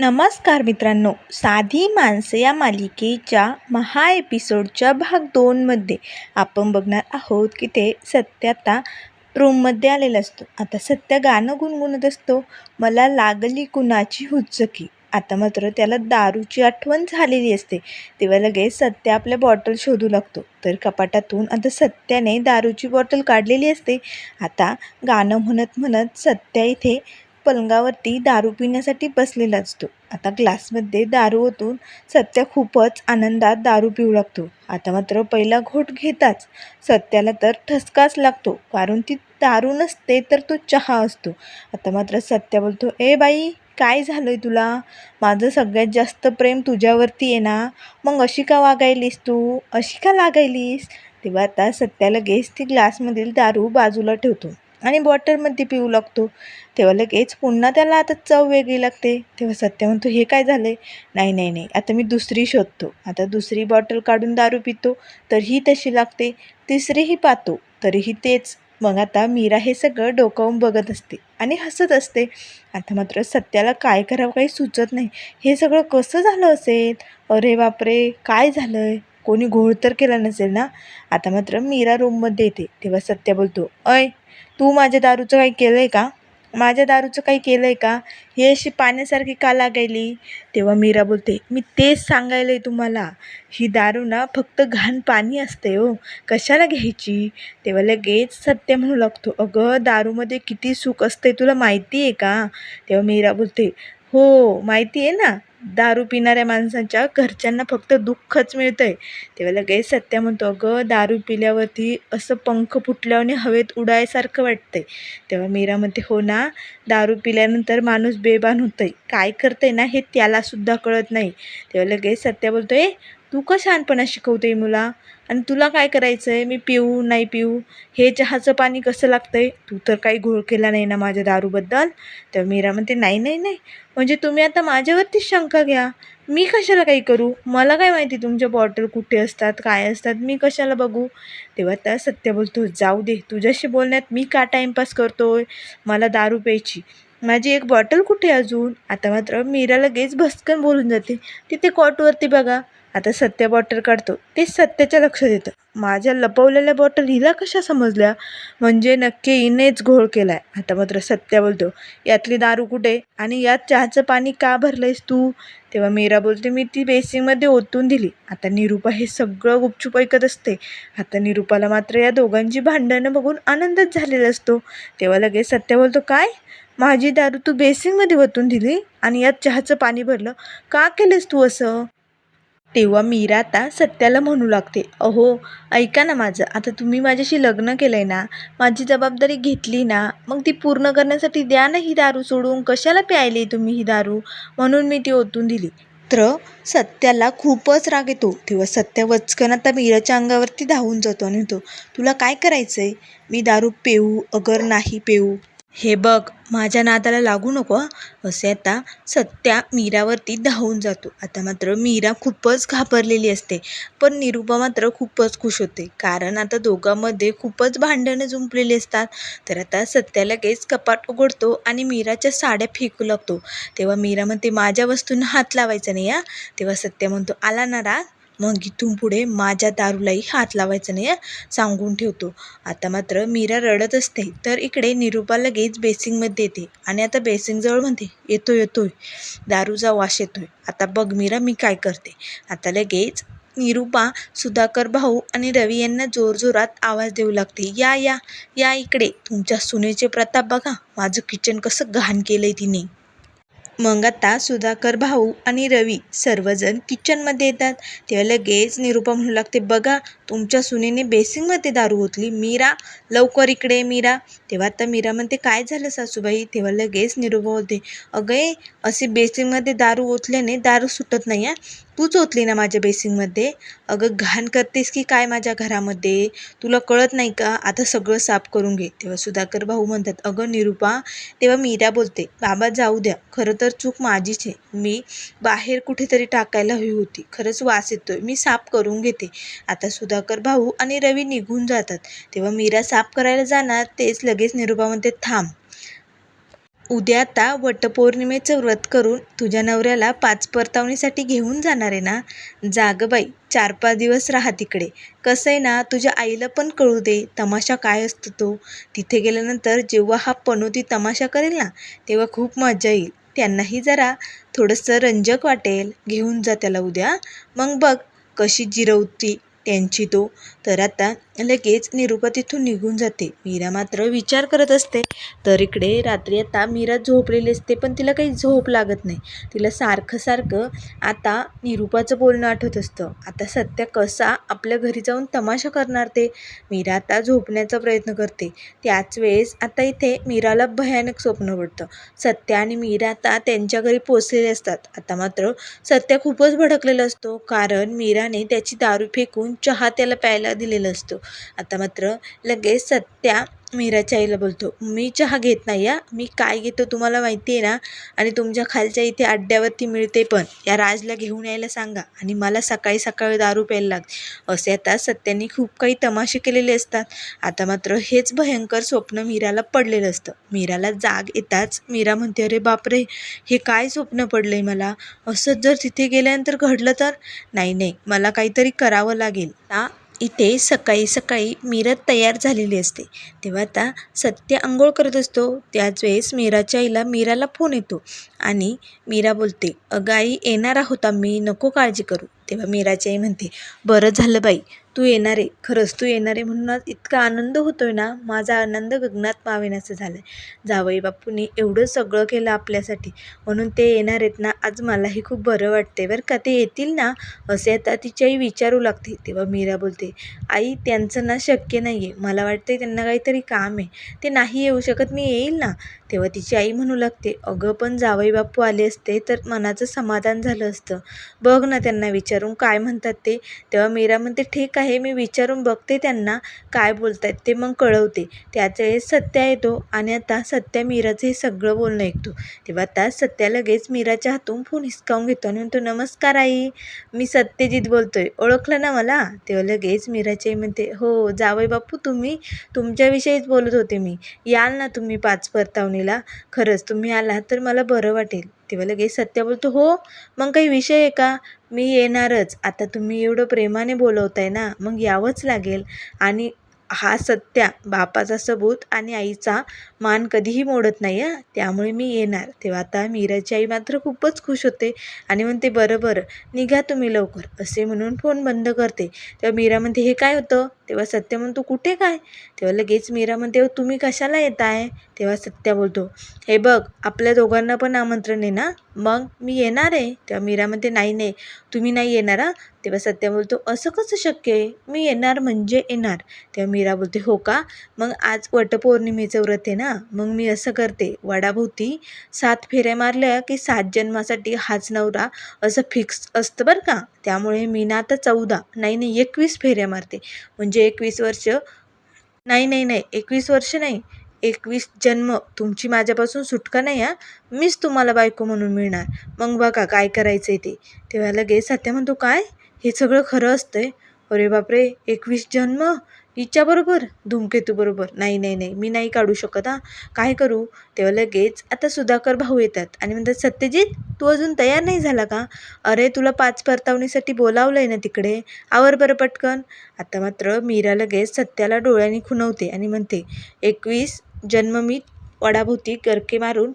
नमस्कार मित्रांनो साधी माणसं या मालिकेच्या महा एपिसोडच्या भाग दोनमध्ये आपण बघणार आहोत की ते सत्य आता रूममध्ये आलेला असतो. आता सत्य गाणं गुणगुणत असतो. मला लागली कुणाची हुच्चकी आता मात्र त्याला दारूची आठवण झालेली असते. तेव्हा लगेच सत्य आपल्या बॉटल शोधू लागतो. तर कपाटातून आता सत्याने दारूची बॉटल काढलेली असते. आता गाणं म्हणत म्हणत सत्या इथे पलंगावरती दारू पिण्यासाठी बसलेला असतो. आता ग्लासमध्ये दारू ओतून सत्य खूपच आनंदात दारू पिऊ लागतो. आता मात्र पहिला घोट घेताच सत्याला तर ठसकाच लागतो. कारण ती दारू नसते तर तो चहा असतो. आता मात्र सत्य बोलतो ए बाई काय झालं आहे तुला? माझं सगळ्यात जास्त प्रेम तुझ्यावरती आहे ना? मग अशी का वागायलीस तू? अशी का लागायलीस? तेव्हा आता सत्या लगेच ती ग्लासमधील दारू बाजूला ठेवतो. आणि बॉटलमध्ये पिऊ लागतो. तेव्हा लगेच पुन्हा त्याला आता चव वेगळी लागते. तेव्हा सत्य म्हणतो हे काय झालं आहे नाही नाही नाही. आता मी दुसरी शोधतो. आता दुसरी बॉटल काढून दारू पितो तर ही तशी लागते. तिसरीही पाहतो तरीही तेच. मग आता मीरा हे सगळं डोकावून बघत असते आणि हसत असते. आता मात्र सत्याला काय करावं काही सुचत नाही. हे सगळं कसं झालं असेल? अरे बापरे! काय झालं आहे कोणी घोळ तर केला नसेल ना? आता मात्र मीरा रूममध्ये येते. तेव्हा सत्य बोलतो अय तू माझ्या दारूचं काही केलं आहे का? माझ्या दारूचं काही केलं आहे का? हे अशी पाण्यासारखी का लागायली? तेव्हा मीरा बोलते मी तेच सांगायला आहे तुम्हाला. ही दारू ना फक्त घाण पाणी असते हो. कशाला घ्यायची? तेव्हा लगेच सत्य म्हणू लागतो अगं दारूमध्ये किती सुख असते तुला माहिती आहे का? तेव्हा मीरा बोलते हो माहिती आहे ना. दारू पिणाऱ्या माणसांच्या घरच्यांना फक्त दुःखच मिळतं आहे तेव्हा लगेच सत्या म्हणतो. अगं दारू पिल्यावरती असं पंख फुटल्याने हवेत उडायसारखं वाटतं आहे तेव्हा मीरा म्हणते हो ना दारू पिल्यानंतर माणूस बेभान आहे काय करतं आहे ना हे त्यालासुद्धा कळत नाही. तेव्हा लगेच सत्या बोलतो ए तू का शहाणपणा शिकवते मुला? आणि तुला काय करायचं आहे मी पिऊ नाही पिऊ? हे चहाचं पाणी कसं लागतं आहे तू तर काही घोळ केला नाही ना माझ्या दारूबद्दल. तर मीरा म्हणते नाही नाही नाही. म्हणजे तुम्ही आता माझ्यावरतीच शंका घ्या. मी कशाला काही करू? मला काय माहिती तुमच्या बॉटल कुठे असतात काय असतात? मी कशाला बघू? तेव्हा त्या सत्य बोलतो जाऊ दे. तुझ्याशी बोलण्यात मी का टाईमपास करतोय? मला दारू प्यायची. माझी एक बॉटल कुठे अजून? आता मात्र मीरा लगेच भस्कन बोलून जाते. तिथे कॉटवरती बघा. आता सत्य बॉटल काढतो. ते सत्याच्या लक्षात येतं. माझ्या लपवलेल्या बॉटल हिला कशा समजल्या? म्हणजे नक्की हिनेच घोळ केला आहे आता मात्र सत्या बोलतो यातली दारू कुठे? आणि यात चहाचं पाणी का भरलंयस तू? तेव्हा मीरा बोलते मी ती बेसिंगमध्ये ओतून दिली. आता निरूपा हे सगळं गुपचूप ऐकत असते. आता निरूपाला मात्र या दोघांची भांडणं बघून आनंदच झालेला असतो. तेव्हा लगेच सत्य बोलतो काय? माझी दारू तू बेसिंगमध्ये ओतून दिली? आणि यात चहाचं पाणी भरलं? का केलंस तू असं? तेव्हा मीरा आता सत्याला म्हणू लागते अहो ऐका ना माझं आता तुम्ही माझ्याशी लग्न केलं आहे ना माझी जबाबदारी घेतली ना मग ती पूर्ण करण्यासाठी द्या ना ही दारू सोडून कशाला प्यायली तुम्ही ही दारू? म्हणून मी ती ओतून दिली. तर सत्याला खूपच राग येतो तेव्हा सत्या वचकन आता मीराच्या अंगावरती धावून जातो आणि तो तुला काय करायचं आहे मी दारू पेऊ अगर नाही पेऊ. हे बघ माझ्या नादाला लागू नको असे आता सत्या मीरावरती धावून जातो. आता मात्र मीरा खूपच घाबरलेली असते पण निरूपा मात्र खूपच खुश होते. कारण आता दोघांमध्ये खूपच भांडणं जुंपलेली असतात. तर आता सत्या लगेच कपाट उघडतो आणि मीराच्या साड्या फेकू लागतो. तेव्हा मीरा म्हणते माझ्या वस्तूंना हात लावायचा नाही या तेव्हा सत्या म्हणतो आला ना राग. मग इथून पुढे माझ्या दारूलाही हात लावायचा नाही सांगून ठेवतो. आता मात्र मीरा रडत असते तर इकडे निरूपा लगेच बेसिंगमध्ये येते आणि आता बेसिंगजवळ म्हणते येतोय येतोय. दारूचा वास येतोय. आता बघ मीरा मी काय करते. आता लगेच निरूपा सुधाकर भाऊ आणि रवी यांना जोरजोरात आवाज देऊ लागते या या या इकडे. तुमच्या सुनेचे प्रताप बघा. माझं किचन कसं घाण केलं आहे तिने. मग आता सुधाकर भाऊ आणि रवी सर्वजण किचनमध्ये येतात. तेव्हा लगेच निरूपा म्हणू लागते बघा तुमच्या सुनेने बेसिंगमध्ये दारू ओतली. मीरा लवकर इकडे मीरा. तेव्हा आता मीरा म्हणते काय झालं सासूबाई? तेव्हा लगेच निरूपा होते अगं असे बेसिंगमध्ये दारू ओतल्याने दारू सुटत नाही आहे तूच ओतली ना माझ्या बेसिंगमध्ये? अगं घाण करतेस की काय माझ्या घरामध्ये? तुला कळत नाही का? आता सगळं साफ करून घे. तेव्हा सुधाकर भाऊ म्हणतात अगं निरूपा तेव्हा मीरा बोलते बाबा जाऊ द्या. खरं तर चूक माझीच आहे. मी बाहेर कुठेतरी टाकायला हवी होती. खरंच वास येतोय. मी साफ करून घेते. आता सुधा सुधाकर भाऊ आणि रवी निघून जातात. तेव्हा मीरा साफ करायला जाणार तेच लगेच निरूपा म्हणते थांब. उद्या आता वटपौर्णिमेचं व्रत करून तुझ्या नवऱ्याला पाच परतावणीसाठी घेऊन जाणार आहे ना? जा बाई चार पाच दिवस राहा तिकडे. कसं आहे ना तुझ्या आईला पण कळू दे तमाशा काय असतो तो. तिथे गेल्यानंतर जेव्हा हा पनोती तमाशा करेल ना तेव्हा खूप मजा येईल. त्यांनाही जरा थोडंसं रंजक वाटेल. घेऊन जा त्याला उद्या. मग बघ कशी जिरवती त्यांची तो. तर आता लगेच निरुपा तिथून निघून जाते. मीरा मात्र विचार करत असते. तर इकडे रात्री आता मीरा झोपलेली असते पण तिला काही झोप लागत नाही. तिला सारखं सारखं आता निरुपाचं बोलणं आठवत असतं. आता सत्या कसा आपल्या घरी जाऊन तमाशा करणार ते? मीरा आता झोपण्याचा प्रयत्न करते. त्याच वेळेस आता इथे मीराला भयानक स्वप्न पडतं. सत्या आणि मीरा आता त्यांच्या घरी पोचलेले असतात. आता मात्र सत्या खूपच भडकलेला असतो. कारण मीराने त्याची दारू फेकून चहा त्याला प्यायला दिलेला असतो. आता मात्र लगेच सत्या मीराच्या आईला बोलतो मी चहा घेत नाही या मी काय घेतो तुम्हाला माहिती आहे ना आणि तुमच्या खालच्या इथे अड्ड्यावरती मिळते पण या राजला घेऊन यायला सांगा आणि मला सकाळी सकाळी दारू प्यायला लाग. असे आता सत्याने खूप काही तमाशे केलेले असतात. आता मात्र हेच भयंकर स्वप्न मीराला पडलेलं असतं. मीराला जाग येताच मीरा म्हणते अरे बापरे हे काय स्वप्न पडलं आहे मला? असंच जर तिथे गेल्यानंतर घडलं तर? नाही नाही मला काहीतरी करावं लागेल. ना इथे सकाळी सकाळी मीरा तयार झालेली असते. तेव्हा आता सत्य आंघोळ करत असतो. त्याच वेळेस मीराच्या आईला मीराला फोन येतो आणि मीरा बोलते अगं आई येणार आहोत आम्ही. नको काळजी करू. तेव्हा मीराची आई म्हणते बरं झालं बाई. तू येणार आहे. खरंच तू येणार आहे म्हणून इतका आनंद होतो आहे ना माझा आनंद गगनात मावेनाचं झालं आहे जावई बापूने एवढं सगळं केलं आपल्यासाठी म्हणून ते येणार आहेत ना आज मलाही खूप बरं वाटते बरं का. ते येतील ना असे आता तिची आई विचारू लागते तेव्हा मीरा बोलते आई त्यांचं ना शक्य नाही आहे मला वाटते त्यांना काहीतरी काम आहे. ते नाही येऊ शकत मी येईल ना. तेव्हा तिची आई म्हणू लागते अगं पण जावई बापू आले असते तर मनाचं समाधान झालं असतं. बघ ना त्यांना विचारून काय म्हणतात ते. तेव्हा मीरा म्हणते ठीक आहे मी विचारून बघते त्यांना काय बोलत आहेत ते मग कळवते. त्याच वेळेस सत्या येतो आणि आता सत्या मीराचं हे सगळं बोलणं ऐकतो. तेव्हा आता सत्या लगेच मीराच्या हातून फोन हिसकावून घेतो आणि म्हणतो नमस्कार आई मी सत्यजित बोलतोय. ओळखलं ना मला? तेव्हा लगेच मीराची आई म्हणते हो जावई बापू तुम्ही तुमच्याविषयीच बोलत होते मी. याल ना तुम्ही पाच परतावणीला. खरंच तुम्ही आलात तर मला बरं वाटेल. तेव्हा लगेच सत्या बोलतो हो मग काही विषय आहे का? मी येणारच. आता तुम्ही एवढं प्रेमाने बोलवताय ना मग यावंच लागेल. आणि हा सत्या बापाचा सबूत आणि आईचा मान कधीही मोडत नाही हां. त्यामुळे मी येणार. तेव्हा आता मीराची आई मात्र खूपच खुश होते आणि म्हणते बरं बरं निघा तुम्ही लवकर. असे म्हणून फोन बंद करते. तेव्हा मीरा म्हणते हे काय होतं? तेव्हा सत्य म्हणतो कुठे काय? तेव्हा लगेच मीरा म्हणते तुम्ही कशाला येत आहे तेव्हा सत्या बोलतो हे बघ आपल्या दोघांना पण आमंत्रण आहे ना? मग मी येणार आहे. तेव्हा मीरा म्हणते नाही नाही तुम्ही नाही येणार हां. तेव्हा सत्या बोलतो असं कसं शक्य आहे? मी येणार म्हणजे येणार. तेव्हा मीरा बोलते हो का? मग आज वटपौर्णिमेचं व्रत आहे ना? मग मी असं करते वडाभोवती सात फेऱ्या मारल्या की सात जन्मासाठी हाच नवरा असं फिक्स असतं बरं का? त्यामुळे मी ना आता चौदा नाही नाही एकवीस फेऱ्या मारते. म्हणजे म्हणजे एकवीस वर्ष? नाही नाही नाही. एकवीस वर्ष नाही. एकवीस जन्म तुमची माझ्यापासून सुटका नाही हा? मीच तुम्हाला बायको म्हणून मिळणार. मग बघा काय करायचं आहे ते. तेव्हा लगेच सत्या म्हणतो काय? हे सगळं खरं असतंय. अरे बापरे! एकवीस जन्म? हिच्याबरोबर? धूमकेतूबरोबर नाही नाही नाही. मी नाही काढू शकत हां. काय करू? तेव्हा लगेच आता सुधाकर भाऊ येतात आणि म्हणतात सत्यजित तू अजून तयार नाही झाला का? अरे तुला पाच परतावणीसाठी बोलावलं आहे ना तिकडे. आवर बरं पटकन. आता मात्र मीरा लगेच सत्याला डोळ्यांनी खुणवते आणि म्हणते एकवीस जन्म मी वडाभोवती करके मारून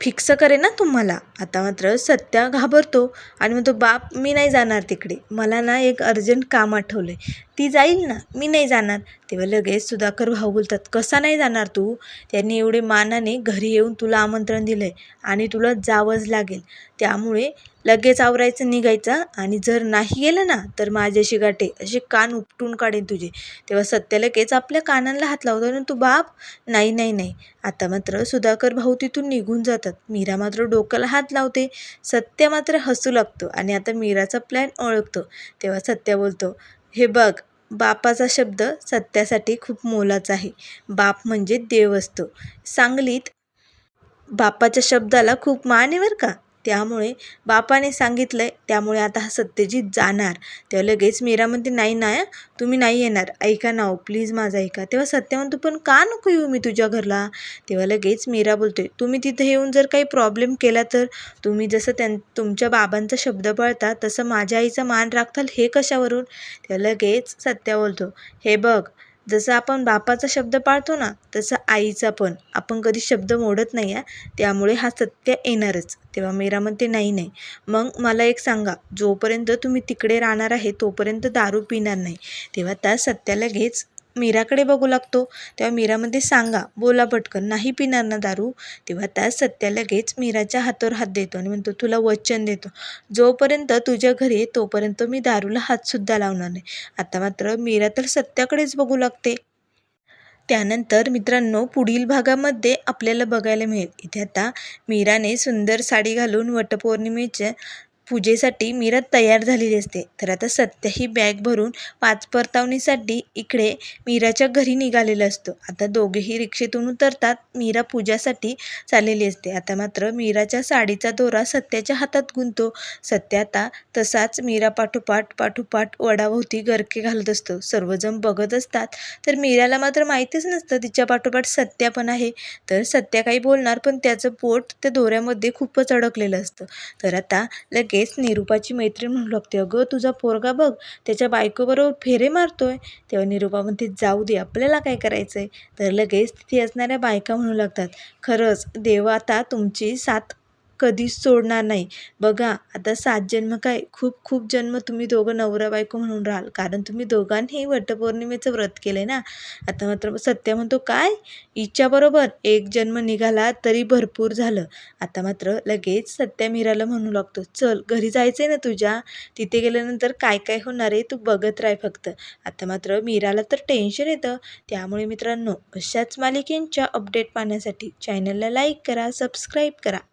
फिक्स करे ना तुम्हाला. आता मात्र सत्या घाबरतो आणि म्हणतो बाप मी नाही जाणार तिकडे. मला ना एक अर्जंट काम आठवलं आहे ती जाईल ना? मी नाही जाणार. तेव्हा लगेच सुधाकर भाऊ बोलतात कसा नाही जाणार तू? त्यांनी एवढे मानाने घरी येऊन तुला आमंत्रण दिलं आहे आणि तुला जावंच लागेल. त्यामुळे लगेच आवरायचं निघायचं आणि जर नाही गेलं ना तर माझ्याशी गाठे. असे कान उपटून काढेन तुझे. तेव्हा सत्या लगेच आपल्या कानांना हात लावतो आणि तू बाप. नाही नाही नाही. आता मात्र सुधाकर भाऊ तिथून निघून जातात. मीरा मात्र डोक्याला हात लावते. सत्य मात्र हसू लागतो आणि आता मीराचा प्लॅन ओळखतो. तेव्हा सत्य बोलतो हे बघ बापाचा शब्द सत्यासाठी खूप मोलाचा आहे. बाप म्हणजे देव असतो. सांगलीत बापाच्या शब्दाला खूप मान आहे बरं का. त्यामुळे बापाने सांगितलं आहे त्यामुळे आता हा सत्यजित जाणार. तेव्हा लगेच मीरा म्हणते नाही ना तुम्ही नाही येणार. ऐका ना हो प्लीज माझं ऐका. तेव्हा सत्य म्हणतो पण का नको येऊ मी तुझ्या घरला? तेव्हा लगेच मीरा बोलते तुम्ही तिथे येऊन जर काही प्रॉब्लेम केला तर? तुम्ही जसं त्यां तुमच्या बाबांचा शब्द पाळता तसं माझ्या आईचा मान राखताल हे कशावरून? तेव्हा लगेच सत्या बोलतो हे बघ जसं आपण बापाचा शब्द पाळतो ना तसं आईचा पण. आपण कधी शब्द मोडत नाही आहे त्यामुळे हा सत्य येणारच. तेव्हा मीरा म्हणते नाही नाही. मग मला एक सांगा. जोपर्यंत तुम्ही तिकडे राहणार आहे तोपर्यंत दारू पिणार नाही. तेव्हा त्या सत्याला घेच. मीराकडे बघू लागतो. तेव्हा मीरा म्हणते सांगा बोला पटकन नाही पिणार ना दारू? तेव्हा त्या सत्या लगेच मीराच्या हातावर हात देतो आणि म्हणतो तुला वचन देतो. जोपर्यंत तुझ्या घरी आहे तोपर्यंत मी दारूला हातसुद्धा लावणार नाही. आता मात्र मीरा तर सत्याकडेच बघू लागते. त्यानंतर मित्रांनो पुढील भागामध्ये आपल्याला बघायला मिळेल. इथे आता मीराने सुंदर साडी घालून वटपौर्णिमेच्या पूजेसाठी मीरा तयार झालेली असते. तर आता सत्या ही बॅग भरून पाच परतावणीसाठी इकडे मीराच्या घरी निघालेला असतो. आता दोघेही रिक्षेतून उतरतात मीरा पूजासाठी चाललेली असते. आता मात्र मीराच्या साडीचा दोरा सत्याच्या हातात गुंतो सत्य आता तसाच मीरा पाठोपाठ पाठोपाठ वडाभोवती गरके घालत असतो. सर्वजण बघत असतात. तर मीराला मात्र माहितीच नसतं तिच्या पाठोपाठ सत्या पण आहे. तर सत्या काही बोलणार पण त्याचं पोट त्या दोऱ्यामध्ये खूपच अडकलेलं असतं. तर आता लगेच लगेच निरूपाची मैत्रीण म्हणू लागते अगं तुझा पोरगा बघ त्याच्या बायकोबरोबर फेरे मारतोय. तेव्हा निरूपा म्हणते जाऊ दे आपल्याला काय करायचं आहे तर लगेच तिथे असणाऱ्या बायका म्हणू लागतात खरंच देव आता तुमची साथ कधीच सोडणार नाही. बघा आता सात जन्म काय? खूप खूप जन्म तुम्ही दोघं नवरा बायको म्हणून राहाल. कारण तुम्ही दोघांनी वटपौर्णिमेचं व्रत केलं आहे ना? आता मात्र सत्य म्हणतो काय? इच्छाबरोबर एक जन्म निघाला तरी भरपूर झालं. आता मात्र लगेच सत्या मीराला म्हणू लागतो चल घरी जायचं आहे ना तुझ्या? तिथे गेल्यानंतर काय काय होणार आहे? तू बघत राह फक्त. आता मात्र मीराला तर टेन्शन येतं. त्यामुळे मित्रांनो अशाच मालिकेंच्या अपडेट पाहण्यासाठी चॅनलला लाईक करा सबस्क्राईब करा.